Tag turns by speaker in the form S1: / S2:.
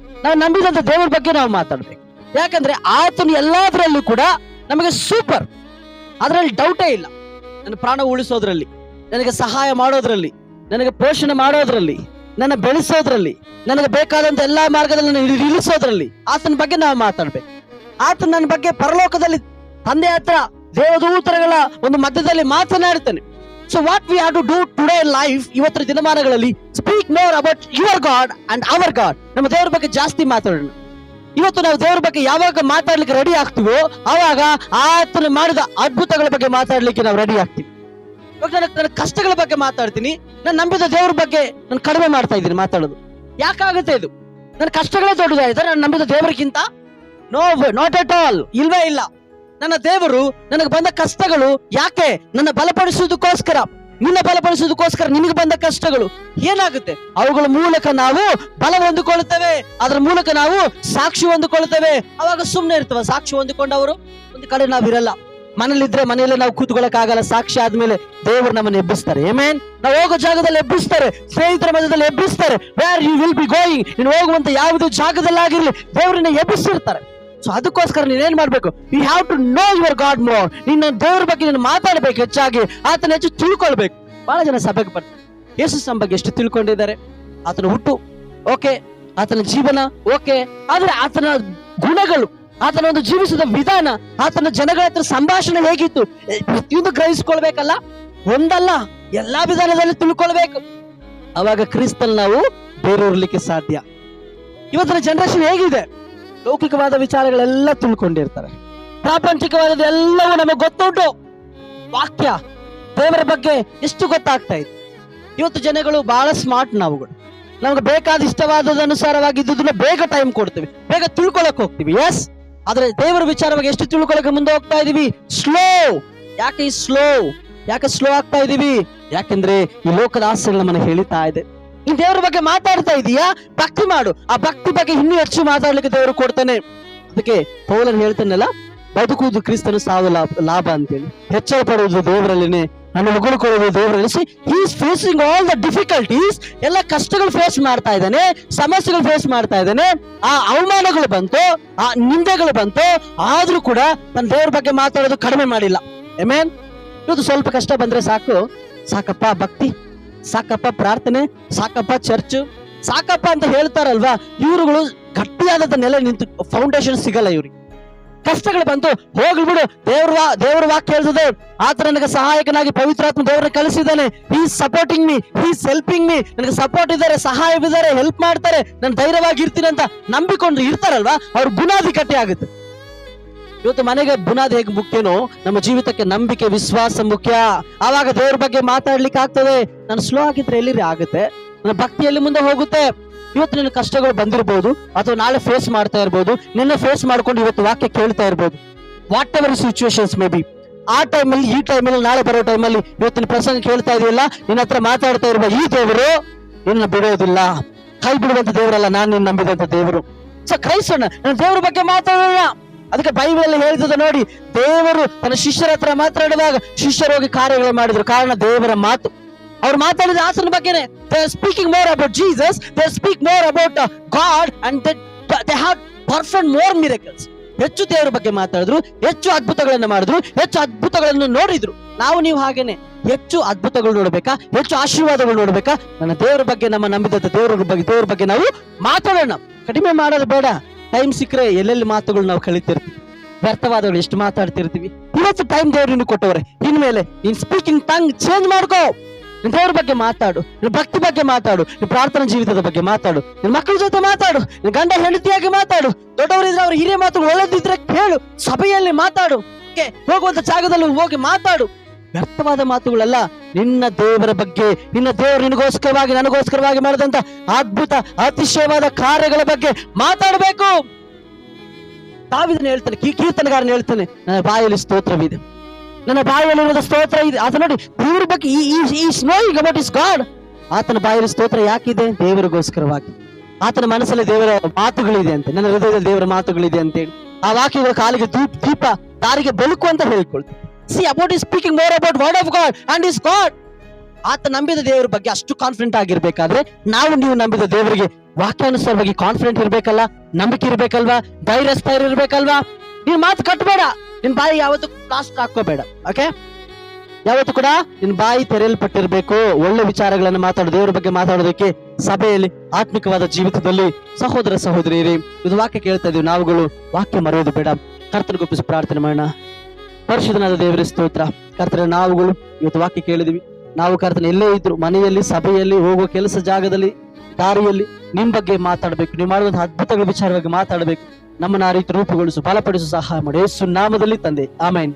S1: ನಾವು ನಂಬಿದಂತ ದೇವರ ಬಗ್ಗೆ ನಾವು ಮಾತಾಡ್ಬೇಕು. ಯಾಕಂದ್ರೆ ಆತನು ಎಲ್ಲಾದ್ರಲ್ಲೂ ಕೂಡ ನಮಗೆ ಸೂಪರ್ ಅದರಲ್ಲಿ ಡೌಟೇ ಇಲ್ಲ. ನನ್ನ ಪ್ರಾಣ ಉಳಿಸೋದ್ರಲ್ಲಿ, ನನಗೆ ಸಹಾಯ ಮಾಡೋದ್ರಲ್ಲಿ, ನನಗೆ ಪೋಷಣೆ ಮಾಡೋದ್ರಲ್ಲಿ, ನನ್ನ ಬೆಳೆಸೋದ್ರಲ್ಲಿ, ನನಗೆ ಬೇಕಾದಂತ ಎಲ್ಲಾ ಮಾರ್ಗದಲ್ಲಿ ನನಗೆ ನಿಲ್ಲಿಸೋದ್ರಲ್ಲಿ ಆತನ ಬಗ್ಗೆ ನಾವು ಮಾತಾಡ್ಬೇಕು. ಆತ ನನ್ನ ಬಗ್ಗೆ ಪರಲೋಕದಲ್ಲಿ ತಂದೆ ಹತ್ರ ದೇವದೂತರಗಳ ಒಂದು ಮಧ್ಯದಲ್ಲಿ ಮಾತನಾಡ್ತಾನೆ. So what we have to do today life ಇವತ್ತಿನ ದಿನಮಾನಗಳಲ್ಲಿ speak more about your God and our God ನಮ್ಮ ದೇವರ ಬಗ್ಗೆ ಜಾಸ್ತಿ ಮಾತಾಡೋಣ. ಇವತ್ತು ನಾವು ದೇವರ ಬಗ್ಗೆ ಯಾವಾಗ ಮಾತಾಡ್ಲಿಕ್ಕೆ ರೆಡಿ ಆಗ್ತೀವೋ ಅವಾಗ ಆತನು ಮಾಡಿದ ಅದ್ಭುತಗಳ ಬಗ್ಗೆ ಮಾತಾಡ್ಲಿಕ್ಕೆ ನಾವು ರೆಡಿ ಆಗ್ತೀವಿ. ಇವಾಗ ನನ್ನ ನನ್ನ ಕಷ್ಟಗಳ ಬಗ್ಗೆ ಮಾತಾಡ್ತೀನಿ, ನಾನು ನಂಬಿದ ದೇವರ ಬಗ್ಗೆ ನಾನು ಕಡಿಮೆ ಮಾಡ್ತಾ ಇದ್ದೀನಿ ಮಾತಾಡೋದು. ಯಾಕಾಗುತ್ತೆ ಇದು? ನನ್ನ ಕಷ್ಟಗಳೇ ದೊಡ್ಡದಾಗಿದೆ ನಾನು ನಂಬಿದ ದೇವರಿಗಿಂತ ನೋ ನಾಟ್ ಅಟ್ ಆಲ್ ಇಲ್ವೇ ಇಲ್ಲ. ನನ್ನ ದೇವರು, ನನಗೆ ಬಂದ ಕಷ್ಟಗಳು ಯಾಕೆ? ನನ್ನ ಬಲಪಡಿಸುವುದಕ್ಕೋಸ್ಕರ. ನಿನ್ನ ಬಲಪಡಿಸುವುದಕ್ಕೋಸ್ಕರ ನಿನಗೆ ಬಂದ ಕಷ್ಟಗಳು ಏನಾಗುತ್ತೆ? ಅವುಗಳ ಮೂಲಕ ನಾವು ಬಲ ಹೊಂದಿಕೊಳ್ಳುತ್ತೇವೆ. ಅದರ ಮೂಲಕ ನಾವು ಸಾಕ್ಷಿ ಹೊಂದಿಕೊಳ್ಳುತ್ತೇವೆ. ಅವಾಗ ಸುಮ್ಮನೆ ಇರ್ತವ ಸಾಕ್ಷಿ ಹೊಂದಿಕೊಂಡವರು? ಒಂದು ಕಡೆ ನಾವಿರಲ್ಲ ಮನೇಲಿದ್ರೆ ಮನೆಯಲ್ಲೇ ನಾವು ಕೂತ್ಕೊಳ್ಳಕ್ ಆಗಲ್ಲ ಸಾಕ್ಷಿ ಆದ್ಮೇಲೆ ದೇವರು ನಮ್ಮನ್ನು ಎಬ್ಬಿಸ್ತಾರೆ. ಏಮೇನ್ ನಾವು ಹೋಗೋ ಜಾಗದಲ್ಲಿ ಎಬ್ಬಿಸ್ತಾರೆ. ಸ್ನೇಹಿತರ ಮಧ್ಯದಲ್ಲಿ ಎಬ್ಬಿಸ್ತಾರೆ. Where you will be going ನೀನು ಹೋಗುವಂತ ಯಾವುದೇ ಜಾಗದಲ್ಲಾಗಿರ್ಲಿ ದೇವರನ್ನ ಎಬ್ಬಿಸಿರ್ತಾರೆ ಸೊ ಅದಕ್ಕೋಸ್ಕರ ನೀನೇನ್ ಮಾಡ್ಬೇಕು? You have to know your God more ನಿನ್ನ ದೇವ್ರ ಬಗ್ಗೆ ನೀನು ಮಾತಾಡ್ಬೇಕು ಹೆಚ್ಚಾಗಿ. ಆತನ ಹೆಚ್ಚು ತಿಳ್ಕೊಳ್ಬೇಕು. ಬಹಳ ಜನ ಸಭೆಗೆ ಬರ್ತಾರೆ ಯೇಸು ಬಗ್ಗೆ ಎಷ್ಟು ತಿಳ್ಕೊಂಡಿದ್ದಾರೆ? ಆತನ ಹುಟ್ಟು, ಓಕೆ. ಆತನ ಜೀವನ, ಓಕೆ. ಆದ್ರೆ ಆತನ ಗುಣಗಳು, ಆತನ ಒಂದು ಜೀವಿಸಿದ ವಿಧಾನ, ಆತನ ಜನಗಳ ಹತ್ರ ಸಂಭಾಷಣೆ ಹೇಗಿತ್ತು? ಪ್ರತಿಯೊಂದು ಗ್ರಹಿಸ್ಕೊಳ್ಬೇಕಲ್ಲ? ಒಂದಲ್ಲ, ಎಲ್ಲಾ ವಿಧಾನದಲ್ಲಿ ತಿಳ್ಕೊಳ್ಬೇಕು. ಅವಾಗ ಕ್ರಿಸ್ತಲ್ ನಾವು ಬೇರೂರ್ಲಿಕ್ಕೆ ಸಾಧ್ಯ. ಇವತ್ತಿನ ಜನರೇಷನ್ ಹೇಗಿದೆ? ಲೌಕಿಕವಾದ ವಿಚಾರಗಳೆಲ್ಲ ತಿಳ್ಕೊಂಡಿರ್ತಾರೆ. ಪ್ರಾಪಂಚಿಕವಾದ ಎಲ್ಲವೂ ನಮಗೆ ಗೊತ್ತುಂಟು. ವಾಕ್ಯ, ದೇವರ ಬಗ್ಗೆ ಎಷ್ಟು ಗೊತ್ತಾಗ್ತಾ ಇತ್ತು ಇವತ್ತು ಜನಗಳು ಬಹಳ ಸ್ಮಾರ್ಟ್ ನಾವುಗಳು. ನಮ್ಗೆ ಬೇಕಾದ ಇಷ್ಟವಾದದ ಅನುಸಾರವಾಗಿ ಇದ್ದುದನ್ನ ಬೇಗ ಟೈಮ್ ಕೊಡ್ತೀವಿ. ಬೇಗ ತಿಳ್ಕೊಳಕ್ ಹೋಗ್ತೀವಿ. ಎಸ್ ಆದ್ರೆ ದೇವರ ವಿಚಾರವಾಗಿ ಎಷ್ಟು ತಿಳ್ಕೊಳಕ್ಕೆ ಮುಂದೆ ಹೋಗ್ತಾ ಇದೀವಿ? ಸ್ಲೋ ಯಾಕೆ ಈ ಸ್ಲೋ ಯಾಕೆ ಸ್ಲೋ ಆಗ್ತಾ ಇದೀವಿ? ಯಾಕೆಂದ್ರೆ ಈ ಲೋಕದ ಆಸೆಗಳು ನಮ್ಮನ್ನ ಹೇಳಿತಾ ಇದೆ. ನೀನ್ ದೇವರ ಬಗ್ಗೆ ಮಾತಾಡ್ತಾ ಇದೀಯಾ? ಭಕ್ತಿ ಮಾಡು. ಆ ಭಕ್ತಿ ಬಗ್ಗೆ ಇನ್ನೂ ಹೆಚ್ಚು ಮಾತಾಡ್ಲಿಕ್ಕೆ ದೇವರು ಕೊಡ್ತಾನೆ. ಅದಕ್ಕೆ ಪೌಲನ್ ಹೇಳ್ತಾನಲ್ಲ, ಬದುಕುವುದು ಕ್ರಿಸ್ತನು ಸಾವು ಲಾಭ ಲಾಭ ಅಂತೇಳಿ. ಹೆಚ್ಚಳ ಪಡುವುದು ದೇವರಲ್ಲಿನೇ ನನ್ನ ಹೊಗಳುಕೊಳ್ಳುವುದು ದೇವರಲ್ಲಿ. Is facing all the difficulties ಎಲ್ಲ ಕಷ್ಟಗಳು ಫೇಸ್ ಮಾಡ್ತಾ ಇದ್ದಾನೆ, ಸಮಸ್ಯೆಗಳು ಫೇಸ್ ಮಾಡ್ತಾ ಇದ್ದಾನೆ. ಆ ಅವಮಾನಗಳು ಬಂತು, ಆ ನಿಂದೆಗಳು ಬಂತು. ಆದ್ರೂ ಕೂಡ ತನ್ನ ದೇವ್ರ ಬಗ್ಗೆ ಮಾತಾಡೋದು ಕಡಿಮೆ ಮಾಡಿಲ್ಲ. ಎಮೇನ್ ಇವತ್ತು ಸ್ವಲ್ಪ ಕಷ್ಟ ಬಂದ್ರೆ ಸಾಕು. ಸಾಕಪ್ಪ ಭಕ್ತಿ. ಸಾಕಪ್ಪ ಪ್ರಾರ್ಥನೆ, ಸಾಕಪ್ಪ ಚರ್ಚ್ ಸಾಕಪ್ಪ ಅಂತ ಹೇಳ್ತಾರಲ್ವಾ? ಇವರುಗಳು ಗಟ್ಟಿಯಾದ ನೆಲೆ ನಿಂತು ಫೌಂಡೇಶನ್ ಸಿಗಲ್ಲ ಇವ್ರಿಗೆ. ಕಷ್ಟಗಳು ಬಂತು ಹೋಗ್ಬಿಡು ದೇವ್ರ ದೇವ್ರ ವಾಕ್ ಹೇಳ್ತದೆ. ಆತ ನನಗೆ ಸಹಾಯಕನಾಗಿ ಪವಿತ್ರಾತ್ಮ ದೇವ್ರನ್ನ ಕಲಿಸಿದ್ದಾನೆ. ಈ ಸಪೋರ್ಟಿಂಗ್ ಮೀ ಈ ಸೆಲ್ಪಿಂಗ್ ಮೀ ನನಗೆ ಸಪೋರ್ಟ್ ಇದ್ದಾರೆ, ಸಹಾಯವಿದ್ದಾರೆ ಹೆಲ್ಪ್ ಮಾಡ್ತಾರೆ. ನಾನು ಧೈರ್ಯವಾಗಿ ಇರ್ತೀನಿ ಅಂತ ನಂಬಿಕೊಂಡು ಇರ್ತಾರಲ್ವಾ? ಅವ್ರ ಕಟ್ಟಿ ಆಗುತ್ತೆ. ಇವತ್ತು ಮನೆಗೆ ಬುನಾದಿ ಹೇಗೆ ಮುಖ್ಯನೋ ನಮ್ಮ ಜೀವಿತಕ್ಕೆ ನಂಬಿಕೆ, ವಿಶ್ವಾಸ ಮುಖ್ಯ. ಆವಾಗ ದೇವ್ರ ಬಗ್ಗೆ ಮಾತಾಡ್ಲಿಕ್ಕೆ ಆಗ್ತದೆ. ನಾನು ಸ್ಲೋ ಆಗಿದ್ರೆ ಎಲ್ಲಿ ಆಗುತ್ತೆ? ನನ್ನ ಭಕ್ತಿಯಲ್ಲಿ ಮುಂದೆ ಹೋಗುತ್ತೆ? ಇವತ್ತು ನಿನ್ನ ಕಷ್ಟಗಳು ಬಂದಿರಬಹುದು ಅಥವಾ ನಾಳೆ ಫೇಸ್ ಮಾಡ್ತಾ ಇರ್ಬೋದು, ನಿನ್ನ ಫೇಸ್ ಮಾಡ್ಕೊಂಡು ಇವತ್ತು ವಾಕ್ಯ ಕೇಳ್ತಾ ಇರ್ಬೋದು. Whatever situations may be ಆ ಟೈಮಲ್ಲಿ ಈ ಟೈಮಲ್ಲಿ ನಾಳೆ ಬರೋ ಟೈಮಲ್ಲಿ ಇವತ್ತಿನ ಪ್ರಸಂಗ ಕೇಳ್ತಾ ಇದೆಯಲ್ಲ, ನಿನ್ನ ಹತ್ರ ಮಾತಾಡ್ತಾ ಇರುವ ಈ ದೇವರು ನಿನ್ನ ಬಿಡೋದಿಲ್ಲ. ಕೈ ಬಿಡುವಂತ ದೇವರಲ್ಲ, ನಾನು ನಿನ್ನ ನಂಬಿದಂತ ದೇವರು. ಸೊ ಕ್ರೈಸ್ತನ, ನನ್ನ ದೇವರ ಬಗ್ಗೆ ಮಾತಾಡೋಣ. ಅದಕ್ಕೆ ಬೈಬಲ್ ಹೇಳ್ತದೆ ನೋಡಿ, ದೇವರು ತನ್ನ ಶಿಷ್ಯರ ಹತ್ರ ಮಾತಾಡುವಾಗ ಶಿಷ್ಯರು ಹೋಗಿ ಕಾರ್ಯಗಳು ಮಾಡಿದ್ರು. ಕಾರಣ ದೇವರ ಮಾತು. ಅವ್ರು ಮಾತಾಡಿದ ಆಸನ ಬಗ್ಗೆನೆ they speaking more about Jesus they speak more about God and they have perfect more miracles ಹೆಚ್ಚು ದೇವರ ಬಗ್ಗೆ ಮಾತಾಡಿದ್ರು, ಹೆಚ್ಚು ಅದ್ಭುತಗಳನ್ನು ಮಾಡಿದ್ರು, ಹೆಚ್ಚು ಅದ್ಭುತಗಳನ್ನು ನೋಡಿದ್ರು. ನಾವು ನೀವು ಹಾಗೇನೆ, ಹೆಚ್ಚು ಅದ್ಭುತಗಳು ನೋಡಬೇಕಾ, ಹೆಚ್ಚು ಆಶೀರ್ವಾದಗಳು ನೋಡಬೇಕಾ? ನನ್ನ ದೇವರ ಬಗ್ಗೆ ನಮ್ಮ ನಂಬಿದ ದೇವರ ಬಗ್ಗೆ ದೇವರ ಬಗ್ಗೆ ನಾವು ಮಾತಾಡೋಣ. ಕಡಿಮೆ ಮಾಡೋದು ಬೇಡ. ಟೈಮ್ ಸಿಕ್ಕರೆ ಎಲ್ಲೆಲ್ಲಿ ಮಾತುಗಳು ನಾವು ಕಲಿತಿರ್ತೀವಿ? ವ್ಯರ್ಥವಾದಗಳು ಎಷ್ಟು ಮಾತಾಡ್ತಿರ್ತೀವಿ? ಇವತ್ತು ಟೈಮ್ ದೇವ್ರಿನೂ ಕೊಟ್ಟವ್ರೆ. ಇನ್ಮೇಲೆ ನೀನ್ ಸ್ಪೀಕಿಂಗ್ ಟಂಗ್ ಚೇಂಜ್ ಮಾಡ್ಕೋ. ನಿನ್ ದೇವ್ರ ಬಗ್ಗೆ ಮಾತಾಡು. ನಿನ್ ಭಕ್ತಿ ಬಗ್ಗೆ ಮಾತಾಡು. ನಿನ್ ಪ್ರಾರ್ಥನಾ ಜೀವಿತದ ಬಗ್ಗೆ ಮಾತಾಡು. ನಿನ್ ಮಕ್ಕಳ ಜೊತೆ ಮಾತಾಡು. ನಿನ್ ಗಂಡ ಹೆಂಡತಿಯಾಗಿ ಮಾತಾಡು. ದೊಡ್ಡವರಿದ್ರೆ ಅವ್ರ ಹಿರಿಯ ಮಾತುಗಳು ಒಳ್ಳೆದಿದ್ರೆ ಕೇಳು. ಸಭೆಯಲ್ಲಿ ಮಾತಾಡು. ಹೋಗುವಂತ ಜಾಗದಲ್ಲಿ ಹೋಗಿ ಮಾತಾಡು. ವ್ಯರ್ಥವಾದ ಮಾತುಗಳಲ್ಲ, ನಿನ್ನ ದೇವರ ಬಗ್ಗೆ, ನಿನ್ನ ದೇವರು ನಿನಗೋಸ್ಕರವಾಗಿ, ನನಗೋಸ್ಕರವಾಗಿ ಮಾಡಿದಂತ ಅದ್ಭುತ, ಅತಿಶಯವಾದ ಕಾರ್ಯಗಳ ಬಗ್ಗೆ ಮಾತಾಡಬೇಕು. ತಾವಿದನ್ನ ಹೇಳ್ತಾನೆ ಕೀರ್ತನಗಾರನ ಹೇಳ್ತಾನೆ, ನನ್ನ ಬಾಯಲ್ಲಿ ಸ್ತೋತ್ರವಿದೆ. ನನ್ನ ಬಾಯಲ್ಲಿ ಸ್ತೋತ್ರ ಇದೆ. ಅದು ನೋಡಿ ದೇವರ ಬಗ್ಗೆ ಈ ಈ ಸ್ನೋಯಿಂಗ್ ಅಬೌಟ್ ಇಸ್ ಗಾಡ್ ಆತನ ಬಾಯಲ್ಲಿ ಸ್ತೋತ್ರ ಯಾಕಿದೆ? ದೇವರಿಗೋಸ್ಕರವಾಗಿ. ಆತನ ಮನಸ್ಸಲ್ಲಿ ದೇವರ ಮಾತುಗಳಿದೆ ಅಂತ, ನನ್ನ ಹೃದಯದಲ್ಲಿ ದೇವರ ಮಾತುಗಳಿದೆ ಅಂತೇಳಿ ಆ ವಾಕ್ಯಗಳ ಕಾಲಿಗೆ ದೀಪ ದೀಪ, ದಾರಿಗೆ ಬೆಳಕು ಅಂತ ಹೇಳ್ಕೊಳ್ತೀನಿ. See about is speaking more about word of God and is God ಆತ ನಂಬಿದ ದೇವರ ಬಗ್ಗೆ ಅಷ್ಟು ಕಾನ್ಫಿಡೆಂಟ್ ಆಗಿರ್ಬೇಕಾದ್ರೆ ನಾವು ನೀವು ನಂಬಿದ ದೇವರಿಗೆ ವಾಕ್ಯಾನುಸಾರವಾಗಿ ಕಾನ್ಫಿಡೆಂಟ್ ಇರ್ಬೇಕಲ್ಲ, ನಂಬಿಕೆ ಇರ್ಬೇಕಲ್ವಾ ಧೈರ್ಯ ಸ್ಥೈರ್ಯ ಇರ್ಬೇಕಲ್ವಾ? ನೀನ್ ಮಾತು ಕಟ್ಟಬೇಡ ನಿನ್ ಬಾಯಿ ಯಾವತ್ತು ಪ್ಲಾಸ್ಟರ್ ಹಾಕೋಬೇಡ ಓಕೆ ಯಾವತ್ತು ಕೂಡ ನಿನ್ ಬಾಯಿ ತೆರೆಯಲ್ಪಟ್ಟಿರ್ಬೇಕು. ಒಳ್ಳೆ ವಿಚಾರಗಳನ್ನು ಮಾತಾಡೋ, ದೇವರ ಬಗ್ಗೆ ಮಾತಾಡೋದಕ್ಕೆ ಸಭೆಯಲ್ಲಿ ಆತ್ಮಿಕವಾದ ಜೀವಿತದಲ್ಲಿ ಸಹೋದರ ಸಹೋದರಿ ಇದು ವಾಕ್ಯ ಕೇಳ್ತಾ ಇದೀವಿ, ನಾವುಗಳು ವಾಕ್ಯ ಮರೆಯೋದು ಬೇಡ. ಕರ್ತನ ಗುಪ್ಪಿಸಿ ಪ್ರಾರ್ಥನೆ ಮಾಡೋಣ. ಪರಿಶುದ್ಧನಾದ ದೇವರ, ಸ್ತೋತ್ರ. ಕರ್ತನ, ನಾವುಗಳು ಇವತ್ತು ವಾಕ್ಯ ಕೇಳಿದ್ವಿ ನಾವು ಕರ್ತನ ಎಲ್ಲೇ ಇದ್ರು ಮನೆಯಲ್ಲಿ, ಸಭೆಯಲ್ಲಿ, ಹೋಗುವ ಕೆಲಸ ಜಾಗದಲ್ಲಿ, ದಾರಿಯಲ್ಲಿ ನಿಮ್ ಬಗ್ಗೆ ಮಾತಾಡಬೇಕು. ನೀವು ಮಾಡುವಂತಹ ಅದ್ಭುತಗಳ ವಿಚಾರವಾಗಿ ಮಾತಾಡಬೇಕು. ನಮ್ಮನ್ನ ಆ ರೀತಿ ರೂಪುಗೊಳಿಸು, ಬಲಪಡಿಸು, ಸಹಾಯ ಮಾಡಿ. ಯೇಸು ನಾಮದಲ್ಲಿ ತಂದೆ. ಆಮೇನ್.